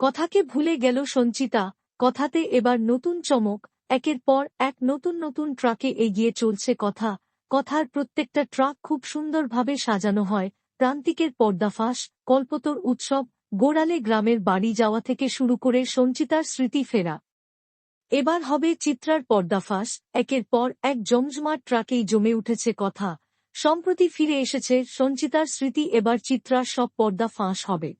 কথাকে ভুলে গেল সঞ্চিতা, কথাতে এবার নতুন চমক, একের পর এক নতুন নতুন ট্রাকে এগিয়ে চলছে কথা, কথার প্রত্যেকটা ট্রাক খুব সুন্দরভাবে সাজানো হয়, প্রান্তিকের পর্দাফাঁস কল্পতর উৎসব, গোড়ালে গ্রামের বাড়ি যাওয়া থেকে শুরু করে সঞ্চিতার স্মৃতি ফেরা। এবার হবে চিত্রার পর্দাফাঁস একের পর এক জমজমাট ট্রাকেই জমে উঠেছে কথা, সম্প্রতি ফিরে এসেছে সঞ্চিতার স্মৃতি, এবার চিত্রার সব পর্দা ফাঁস হবে।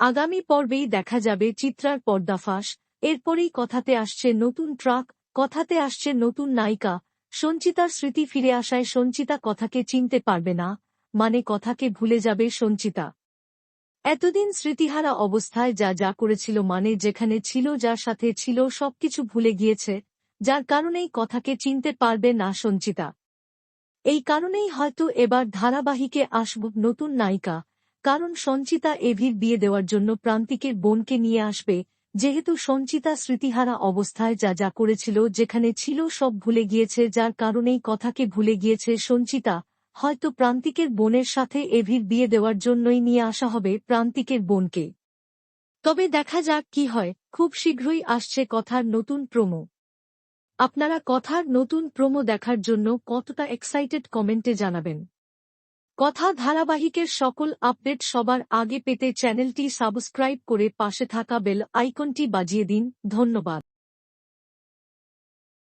আগামী পর্বেই দেখা যাবে চিত্রার পর্দাফাঁস এরপরেই কথাতে আসছে নতুন ট্রাক, কথাতে আসছে নতুন নায়িকা। সঞ্চিতার স্মৃতি ফিরে আসায় সঞ্চিতা কথাকে চিনতে পারবে না মানে কথাকে ভুলে যাবে সঞ্চিতা। এতদিন স্মৃতিহারা অবস্থায় যা যা করেছিল মানে যেখানে ছিল যার সাথে ছিল সবকিছু ভুলে গিয়েছে, যার কারণেই কথাকে চিনতে পারবে না সঞ্চিতা। এই কারণেই হয়তো এবার ধারাবাহিকে আসব নতুন নায়িকা কারণ সঞ্চিতা এভির বিয়ে দেওয়ার জন্য প্রান্তিকের বোনকে নিয়ে আসবে, যেহেতু সঞ্চিতা স্মৃতিহারা অবস্থায় যা যা করেছিল যেখানে ছিল সব ভুলে গিয়েছে, যার কারণেই কথাকে ভুলে গিয়েছে সঞ্চিতা। হয়তো প্রান্তিকের বোনের সাথে এভির বিয়ে দেওয়ার জন্যই নিয়ে আসা হবে প্রান্তিকের বোনকে। তবে দেখা যাক কি হয়, খুব শীঘ্রই আসছে কথার নতুন প্রোমো। আপনারা কথার নতুন প্রোমো দেখার জন্য কতটা এক্সাইটেড কমেন্টে জানাবেন। কথা ধারাবাহিকের সকল আপডেট সবার আগে পেতে চ্যানেলটি সাবস্ক্রাইব করে পাশে থাকা বেল আইকনটি বাজিয়ে দিন। ধন্যবাদ।